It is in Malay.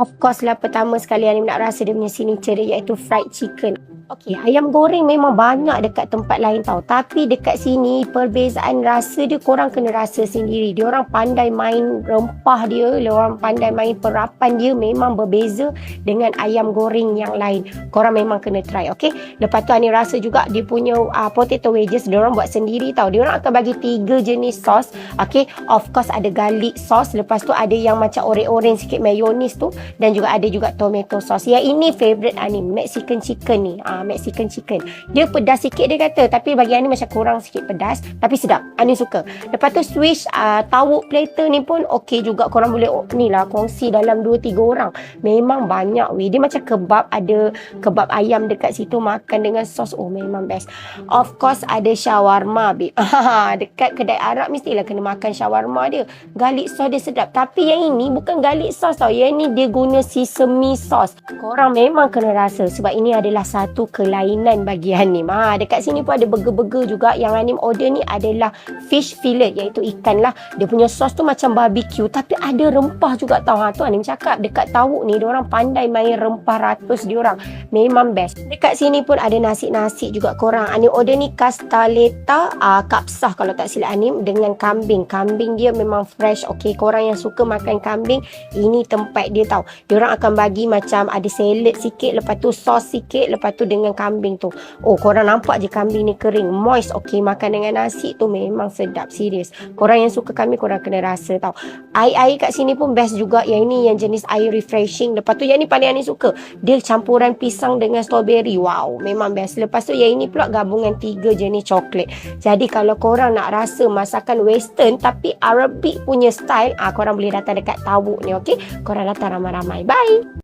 Of course lah pertama sekali Anim nak rasa dia punya signature dia iaitu fried chicken. Okey, ayam goreng memang banyak dekat tempat lain tau. Tapi dekat sini perbezaan rasa dia korang kena rasa sendiri. Dia orang pandai main rempah dia, dia orang pandai main perapan dia memang berbeza dengan ayam goreng yang lain. Korang memang kena try, okey? Lepas tu Anim rasa juga dia punya uh, potato wedges dia orang buat sendiri tau. Dia orang akan bagi tiga jenis sos. Okey, of course ada garlic sauce, lepas tu ada yang macam orange-orange sikit mayonnaise tu dan juga ada juga tomato sauce. Yang ini favorite Anim, Mexican chicken ni. Ah, uh, Mexican chicken. Dia pedas sikit dia kata, tapi bagi Ani macam kurang sikit pedas, tapi sedap. Ani suka. Lepas tu swish uh, tawuk platter ni pun okey juga. Korang boleh oh, ni lah kongsi dalam 2 3 orang. Memang banyak weh. Dia macam kebab ada kebab ayam dekat situ makan dengan sos. Oh memang best. Of course ada shawarma babe. dekat kedai Arab mestilah kena makan shawarma dia. Garlic sauce dia sedap. Tapi yang ini bukan garlic sauce tau. Yang ni dia guna sesame sauce. Korang memang kena rasa sebab ini adalah satu kelainan bagi Hanim. Ha, dekat sini pun ada burger-burger juga. Yang Hanim order ni adalah fish fillet iaitu ikan lah. Dia punya sos tu macam barbecue tapi ada rempah juga tau. Ha, tu Hanim cakap dekat tawuk ni orang pandai main rempah ratus diorang. Memang best. Dekat sini pun ada nasi-nasi juga korang. Hanim order ni kastaleta uh, kapsah kalau tak silap Hanim dengan kambing. Kambing dia memang fresh. Okay, korang yang suka makan kambing, ini tempat dia tau. Diorang akan bagi macam ada salad sikit, lepas tu sos sikit, lepas tu dengan kambing tu. Oh, korang nampak je kambing ni kering, moist. Okay, makan dengan nasi tu memang sedap, serius. Korang yang suka kambing, korang kena rasa tau. Air-air kat sini pun best juga. Yang ini yang jenis air refreshing. Lepas tu yang ni paling Ani suka. Dia campuran pisang dengan strawberry. Wow, memang best. Lepas tu yang ini pula gabungan tiga jenis coklat. Jadi kalau korang nak rasa masakan western tapi Arabic punya style, ah korang boleh datang dekat Tawuk ni, okay? Korang datang ramai-ramai. Bye!